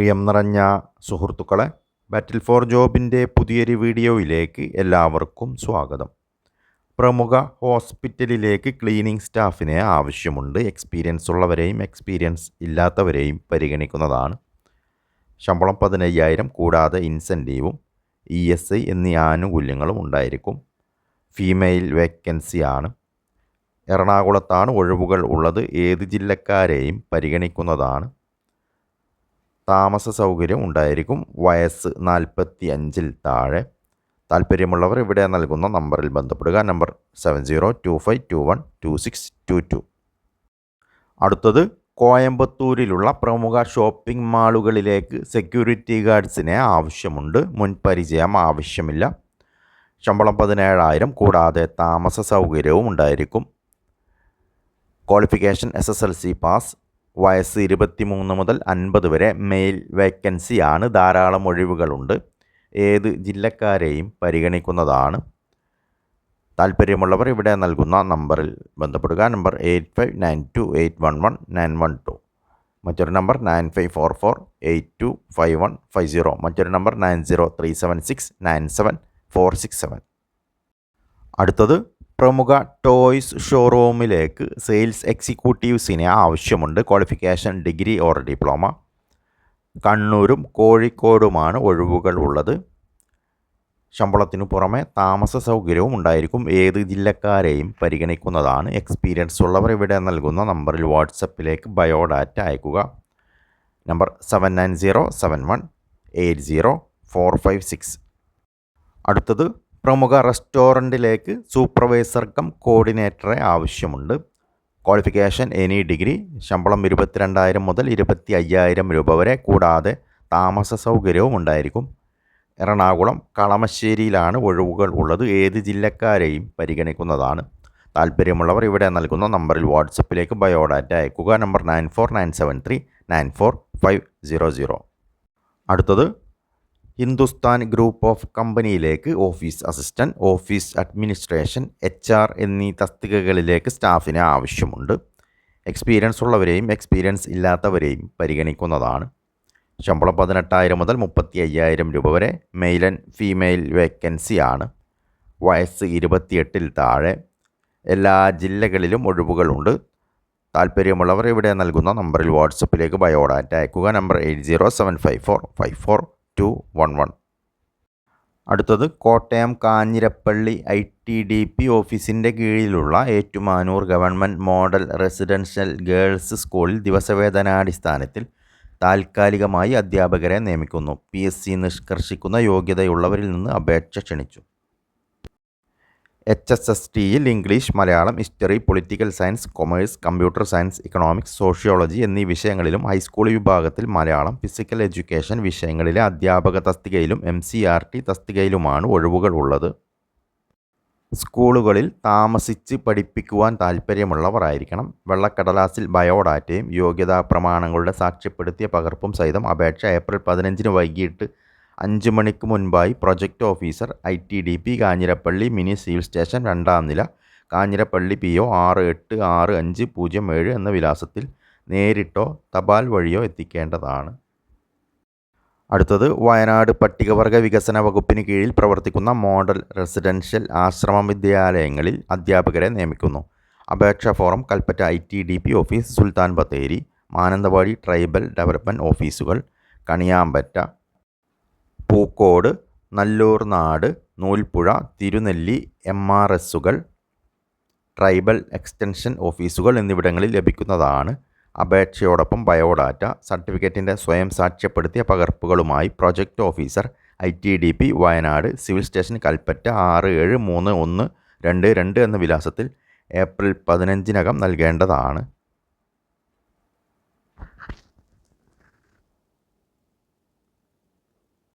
പ്രിയം നിറഞ്ഞ സുഹൃത്തുക്കളെ ബാറ്റിൽ ഫോർ ജോബിന്റെ പുതിയൊരു വീഡിയോയിലേക്ക് എല്ലാവർക്കും സ്വാഗതം. പ്രമുഖ ഹോസ്പിറ്റലിലേക്ക് ക്ലീനിങ് സ്റ്റാഫിനെ ആവശ്യമുണ്ട്. എക്സ്പീരിയൻസ് ഉള്ളവരെയും എക്സ്പീരിയൻസ് ഇല്ലാത്തവരെയും പരിഗണിക്കുന്നതാണ്. ശമ്പളം പതിനയ്യായിരം കൂടാതെ ഇൻസെന്റീവും ഇ എസ് ഐ എന്നീ ആനുകൂല്യങ്ങളും ഉണ്ടായിരിക്കും. ഫീമെയിൽ വേക്കൻസിയാണ് എറണാകുളത്താണ് ഒഴിവുകൾ ഉള്ളത്. ഏത് ജില്ലക്കാരെയും പരിഗണിക്കുന്നതാണ്. താമസ സൗകര്യം ഉണ്ടായിരിക്കും. വയസ്സ് നാൽപ്പത്തി അഞ്ചിൽ താഴെ. താല്പര്യമുള്ളവർ ഇവിടെ നൽകുന്ന നമ്പറിൽ ബന്ധപ്പെടുക. Number seven zero two five two one two six two two അടുത്തത് കോയമ്പത്തൂരിലുള്ള പ്രമുഖ ഷോപ്പിംഗ് മാളുകളിലേക്ക് സെക്യൂരിറ്റി ഗാർഡ്സിനെ ആവശ്യമുണ്ട്. മുൻപരിചയം ആവശ്യമില്ല. ശമ്പളം പതിനേഴായിരം കൂടാതെ താമസ സൗകര്യവും ഉണ്ടായിരിക്കും. Qualification S S L C pass വയസ്സ് ഇരുപത്തി മൂന്ന് മുതൽ അൻപത് വരെ മെയിൽ വേക്കൻസിയാണ് ധാരാളം ഒഴിവുകളുണ്ട്. ഏത് ജില്ലക്കാരെയും പരിഗണിക്കുന്നതാണ്. താല്പര്യമുള്ളവർ ഇവിടെ നൽകുന്ന നമ്പറിൽ ബന്ധപ്പെടുക. Number eight five nine two eight one one nine one two മറ്റൊരു number nine five four four eight two five one five zero മറ്റൊരു number nine zero three seven six nine seven four six seven അടുത്തത് പ്രമുഖ toys ഷോറൂമിലേക്ക് sales എക്സിക്യൂട്ടീവ്സിനെ ആവശ്യമുണ്ട്. Qualification degree or diploma. കണ്ണൂരും കോഴിക്കോടുമാണ് ഒഴിവുകൾ ഉള്ളത്. ശമ്പളത്തിനു പുറമെ താമസ സൗകര്യവും ഉണ്ടായിരിക്കും. ഏത് ജില്ലക്കാരെയും പരിഗണിക്കുന്നതാണ്. എക്സ്പീരിയൻസ് ഉള്ളവർ ഇവിടെ നൽകുന്ന നമ്പറിൽ വാട്സപ്പിലേക്ക് ബയോഡാറ്റ അയക്കുക. Number seven nine zero seven one eight zero four five six. അടുത്തത് പ്രമുഖ റെസ്റ്റോറന്റിലേക്ക് സൂപ്പർവൈസർ കം കോർഡിനേറ്ററെ ആവശ്യമുണ്ട്. ക്വാളിഫിക്കേഷൻ എനി ഡിഗ്രി ശമ്പളം ഇരുപത്തിരണ്ടായിരം മുതൽ ഇരുപത്തി അയ്യായിരം രൂപ വരെ കൂടാതെ താമസ സൗകര്യവും ഉണ്ടായിരിക്കും. എറണാകുളം കളമശ്ശേരിയിലാണ് ഒഴിവുകൾ ഉള്ളത്. ഏത് ജില്ലക്കാരെയും പരിഗണിക്കുന്നതാണ്. താല്പര്യമുള്ളവർ ഇവിടെ നൽകുന്ന നമ്പറിൽ വാട്സപ്പിലേക്ക് ബയോഡാറ്റ അയക്കുക number nine four nine seven three nine four five zero zero. അടുത്തത് ഹിന്ദുസ്ഥാൻ ഗ്രൂപ്പ് ഓഫ് കമ്പനിയിലേക്ക് office assistant office administration H R എന്നീ തസ്തികകളിലേക്ക് സ്റ്റാഫിന് ആവശ്യമുണ്ട്. എക്സ്പീരിയൻസ് ഉള്ളവരെയും എക്സ്പീരിയൻസ് ഇല്ലാത്തവരെയും പരിഗണിക്കുന്നതാണ്. ശമ്പളം പതിനെട്ടായിരം മുതൽ മുപ്പത്തി അയ്യായിരം രൂപ വരെ മെയിൽ ആൻഡ് ഫീമെയിൽ വേക്കൻസിയാണ് വയസ്സ് ഇരുപത്തിയെട്ടിൽ താഴെ. എല്ലാ ജില്ലകളിലും ഒഴിവുകളുണ്ട്. താല്പര്യമുള്ളവർ ഇവിടെ നൽകുന്ന നമ്പറിൽ വാട്സപ്പിലേക്ക് ബയോഡാറ്റ അയക്കുക. Number eight zero seven five four five four two one one അടുത്തത് Kottayam Kanjirappally I T D P ഓഫീസിന്റെ കീഴിലുള്ള Ettumanoor government model residential girls സ്കൂളിൽ ദിവസവേതനാടിസ്ഥാനത്തിൽ താൽക്കാലികമായി അധ്യാപകരെ നിയമിക്കുന്നു. പി. എസ്. സി. നിഷ്കർഷിക്കുന്ന യോഗ്യതയുള്ളവരിൽ നിന്ന് അപേക്ഷ ക്ഷണിച്ചു. എച്ച് എസ് എസ് ടിയിൽ English Malayalam history political science commerce computer science economics sociology എന്നീ വിഷയങ്ങളിലും ഹൈസ്കൂൾ വിഭാഗത്തിൽ മലയാളം ഫിസിക്കൽ എഡ്യൂക്കേഷൻ വിഷയങ്ങളിലെ അധ്യാപക തസ്തികയിലും എം സി ആർ ടി തസ്തികയിലുമാണ് ഒഴിവുകൾ ഉള്ളത്. സ്കൂളുകളിൽ താമസിച്ച് പഠിപ്പിക്കുവാൻ താൽപ്പര്യമുള്ളവർ ആയിരിക്കണം വെള്ളക്കടലാസിൽ ബയോഡാറ്റയും യോഗ്യതാ പ്രമാണങ്ങളുടെ സാക്ഷ്യപ്പെടുത്തിയ പകർപ്പും സഹിതം അപേക്ഷ ഏപ്രിൽ പതിനഞ്ചിന് വൈകിട്ട് അഞ്ച് മണിക്ക് മുൻപായി project officer I T D P Kanjirappally mini civil station രണ്ടാം നില കാഞ്ഞിരപ്പള്ളി പി ഒ ആറ് എട്ട് ആറ് അഞ്ച് പൂജ്യം ഏഴ് എന്ന വിലാസത്തിൽ നേരിട്ടോ തപാൽ വഴിയോ എത്തിക്കേണ്ടതാണ്. അടുത്തത് വയനാട് പട്ടികവർഗ വികസന വകുപ്പിന് കീഴിൽ പ്രവർത്തിക്കുന്ന മോഡൽ റെസിഡൻഷ്യൽ ആശ്രമ വിദ്യാലയങ്ങളിൽ അധ്യാപകരെ നിയമിക്കുന്നു. അപേക്ഷാ form Kalpetta I T D P office Sultan Bathery Mananthavady tribal development ഓഫീസുകൾ Kaniyambetta Pookode Nallurnad Noolpuzha Thirunelli M R എസുകൾ ട്രൈബൽ എക്സ്റ്റൻഷൻ ഓഫീസുകൾ എന്നിവിടങ്ങളിൽ ലഭിക്കുന്നതാണ്. അപേക്ഷയോടൊപ്പം ബയോഡാറ്റ സർട്ടിഫിക്കറ്റിന്റെ സ്വയം സാക്ഷ്യപ്പെടുത്തിയ പകർപ്പുകളുമായി project officer I T D P Wayanad civil station Kalpetta ആറ് ഏഴ് മൂന്ന് ഒന്ന് രണ്ട് രണ്ട് എന്ന വിലാസത്തിൽ ഏപ്രിൽ പതിനഞ്ചിനകം നൽകേണ്ടതാണ്.